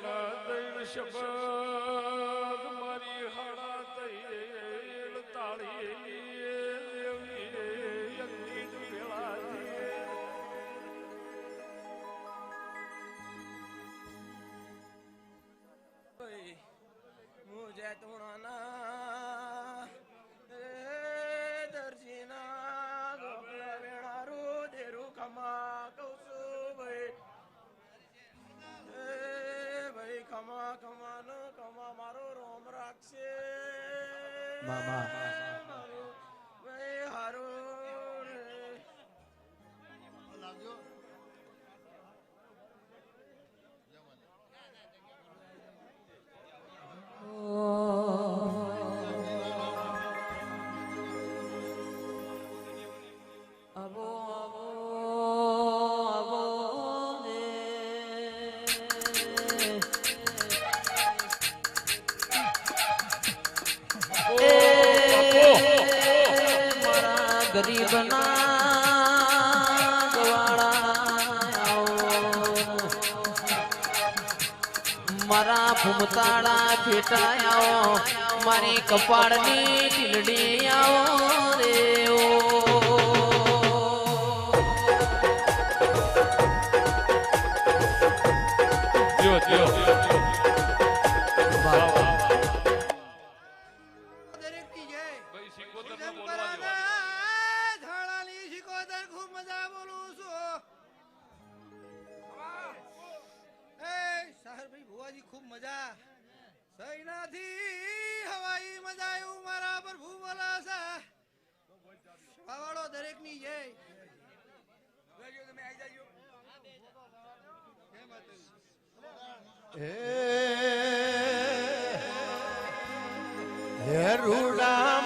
શરણાદૈન શબ્દ ફૂમતાળા ફેટાયાઓ મારી કપાળની ટીલડી આવો દરેકની જય હે રૂડા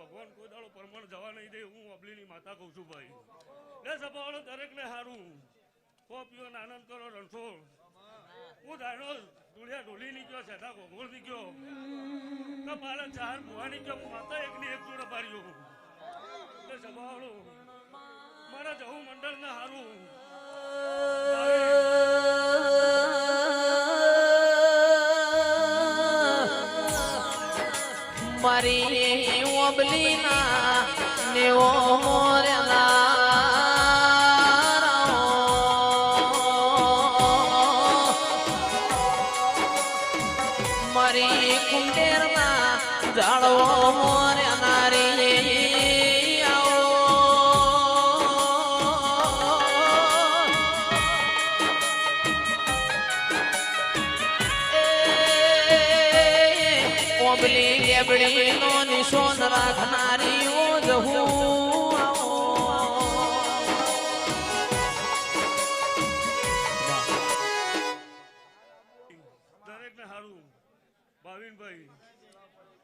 ભગવાન કોઈ દાડો પરમણ જવા નહીં દે, હું અબલીની માતા કહું છું ભાઈ. લે સભાવાળો, દરેકને સારું કો પીઓ આનંદ કરો, રણછોડ. હું ધારો ધૂળિયા ઢોલી ની સેઠા ગોગોળની તો મારા ચાર ભુવાની ગયો માતા માતા એકની એક જોડે પાડ્યો લે સભાવાળો, મારા જવું મંડળ ને હારું. મારી ઓબલીના નેવો મોરેલા ઓબલી લેબડી નો નિશોન રાખનારી ઓ જહું. દરેકને હારું. ભાવિનભાઈ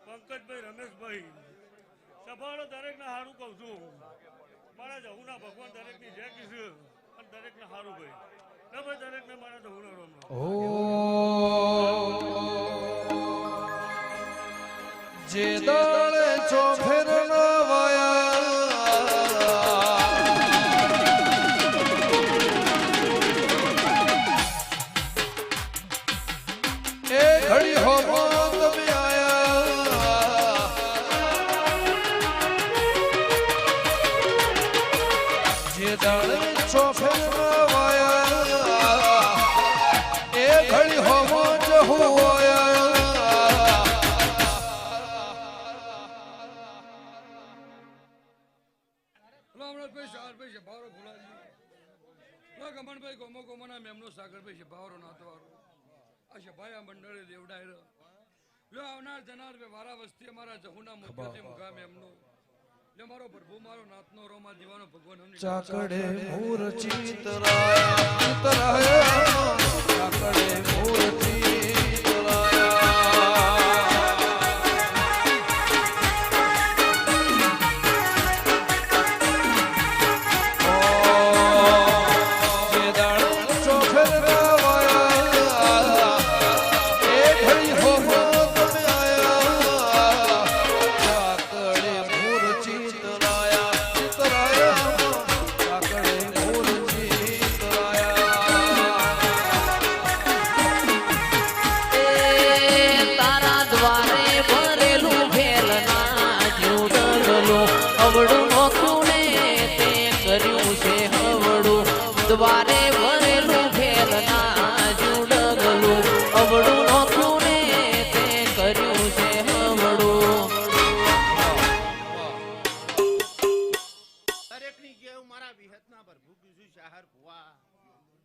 પંકજભાઈ રમેશભાઈ સભાળો દરેકને હારું કહું છું. મારા જહુના ભગવાન દરેકની જય કીધું અને દરેકને હારું ભાઈ. ને ભાઈ દરેકને મારા જહુના રોમ રોમ. যে দলে চোখের ગોમોના સાગરભાઈ છે ભાવરો નાતવારો આ મંડળે દેવડાય લો આવનાર જનાર વારા વસ્તી અમારા જહુના મુખ્યથી મુકામ એમનો. લે મારો પ્રભુ મારો નાથનો રોમા દીવાનો ભગવાન ચાકડે મૂર ચિતરાયા ચિતરાયા ચાકડે મૂર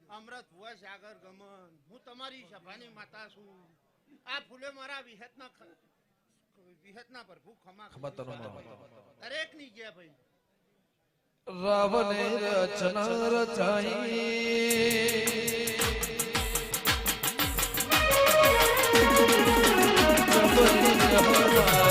અમૃત ભુવા સાગર ગમન. હું તમારી સભાની માતા છું. આ ફૂલે મારા વિહતના વિહતના પ્રભુ ખમા દરેકની ગયા ભાઈ. રાવણે રચના રચાઈ રાવણે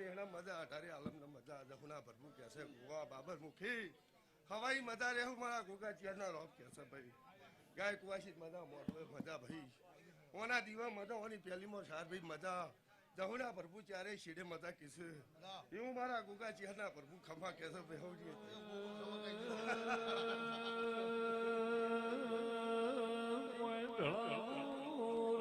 નેહણા મજા તારી આલમનો મજા દહુના પ્રભુ કે છે ગોવા બાબર મુખી હવાઈ મજા રહેવું મારા ગોગા ચિયાના રોપ કે છે ભાઈ ગાય કુવાસી મજા મોટો મજા ભાઈ. ઓના દીવા મજા ઓની પહેલીમાં સાર ભાઈ મજા. જહુના પ્રભુ ચારે શીડે મજા કીસે એવું મારા ગોગા ચિયાના પ્રભુ ખમા કેસે ભાઈ હોજી.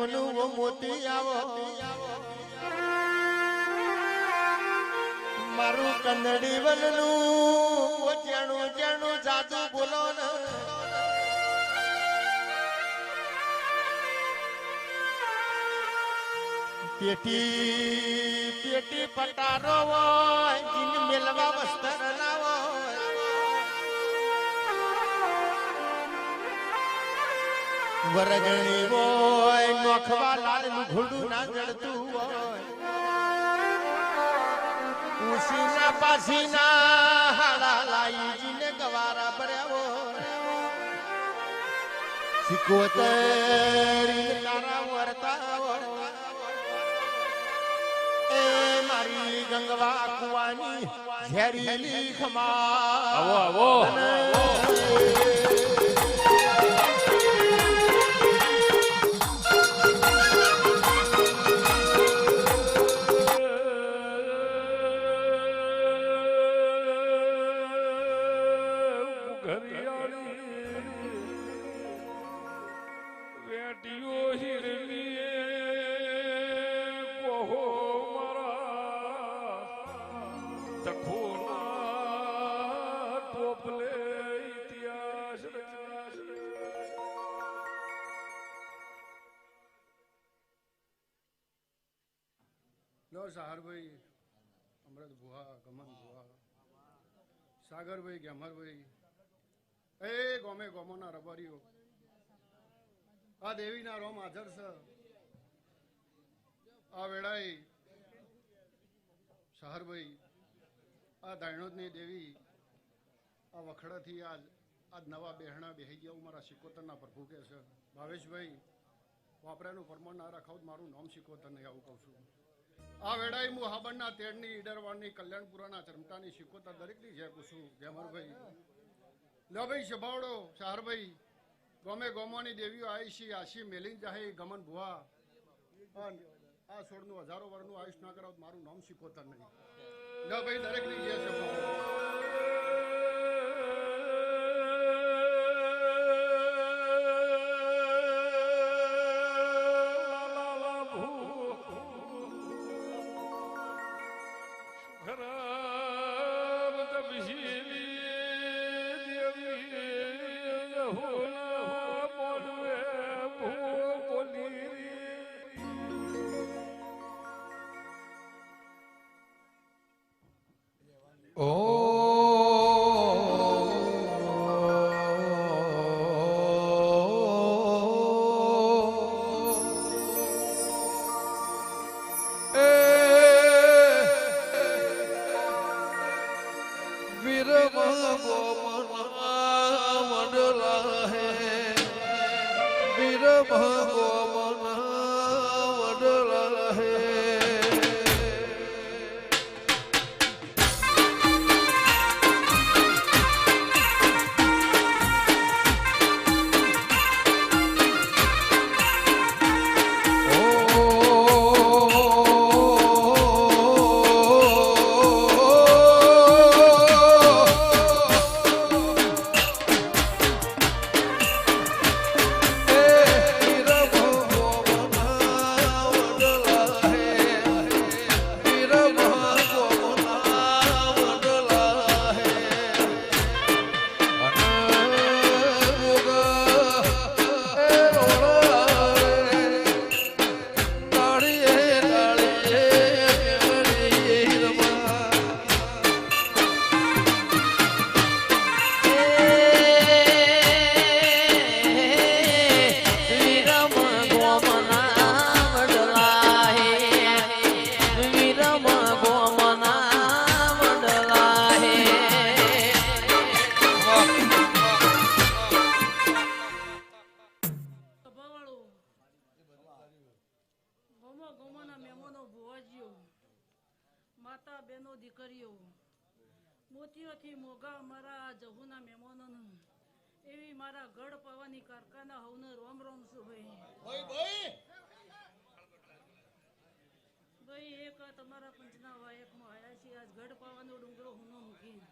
પુણ્યમનું મોતી આવો. મારું કંદડી વનનું જેણું જેણું જાદુ બોલો પેટી પેટી પટારો હોય, જીન મેલવા વસ્ત્ર ના વરગણી હોય નોખવા લાલનું ઘોડું ના જડતું હોય. ઉસીના પાસીના હાડા લાઈ જીને ગવારા ભર્યા સિકોતરી તારા વરતા એ મારી ગંગવા કુવાની ઝેરીલી ખમા આવો આવો. ગમન ભુવા સાગરભાઈ ગેમરભાઈ એ ગોમે ગોમોના રબારીઓ. આ દેવીના રોમ હાજર છે. આ વેળાએ શહરભાઈ આ દાયણોદની દેવી, આ વખડાથી આજ આજ નવા બેહણા બેહી ગયા મારા સિકોતરના પ્રભુ કે છે. ભાવેશભાઈ, વાપરાનું પરમાણ ના રાખાવ મારું નામ સિકોતર નહીં આવું કહું છું. આ વેળાએ હું હાબરના તેડની ઈડરવાડની કલ્યાણપુરાના ચરમટાની સિકોતર દરેકની જય પૂછું ગેમરભાઈ લો ભાઈ, શભાવડો શાહરભાઈ ગમે ગોમોની દેવીઓ આવી આશી મેલિન જાહે, ગમન ભુવા. આ સોળનું હજારો વર્ષનું આયુષ ના કરાવ મારું નામ શીખોતર નહીં. લભાઈ ભાઈ, દરેકની જય શભાવડો. વીરમા ગોમના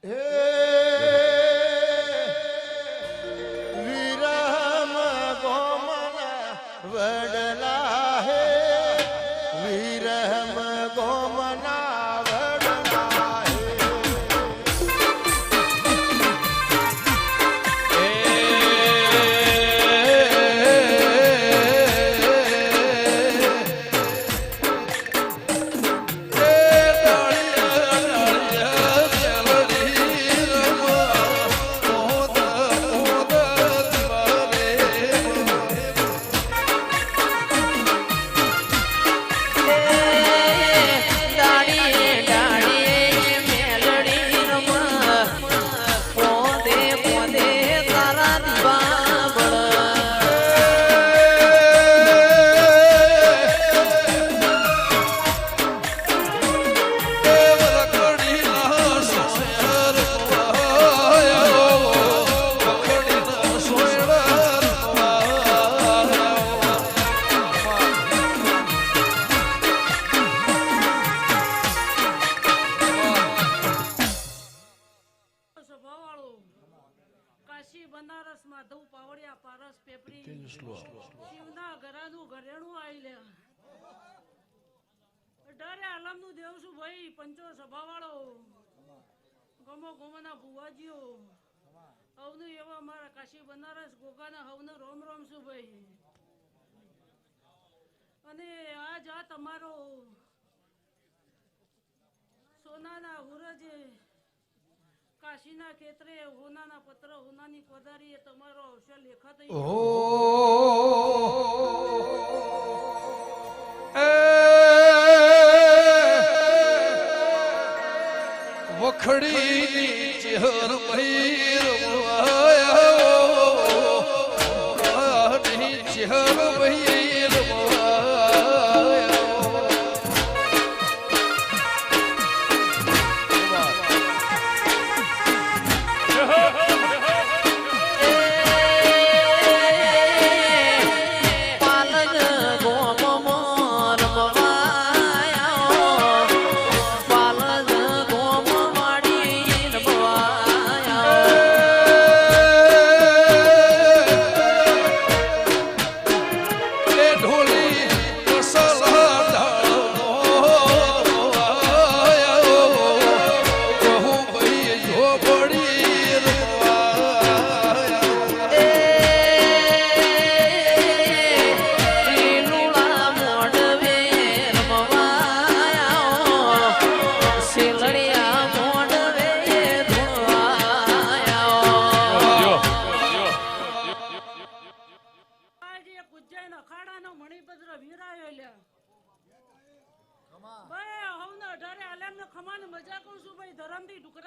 Hey! હવનું રોમ રોમ છું ભાઈ અને આ તમારો સોનાના હુરજે કાશીના ખેતરે હોનાના પત્ર, હોનાની પધારી એ તમારો અવસર લેખા થઈ વખડીની ચહેર મહીર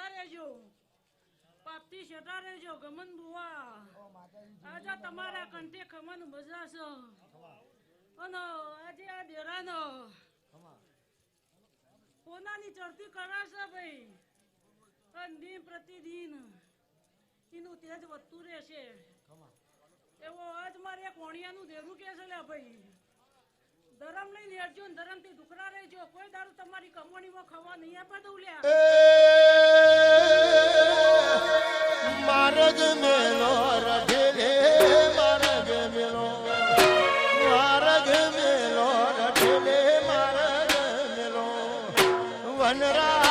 રહેજો. પાપથી શેટા રહેજો, ગમન બુવા. આજે તમારા કંઠે ખમન મજા અને આજે આ ડેરાનો કોનાની ચડતી કરાશે ભાઈ? અને દિન પ્રતિદિન. એનું તેજ વધતું રહેશે. એવો આજ મારે એક વણિયાનું દેરું કે લે ભાઈ. ધરમ નહીં લેજો ધરમથી દુખરા રહેજો. કોઈ દારૂ તમારી કમોણીમાં ખાવા નહીં આપે દઉં લ્યા માર્ગ મેલો રઢેલે માર્ગ મેલો. માર્ગ મેલો રઢેલે માર્ગ મેલો. વનરા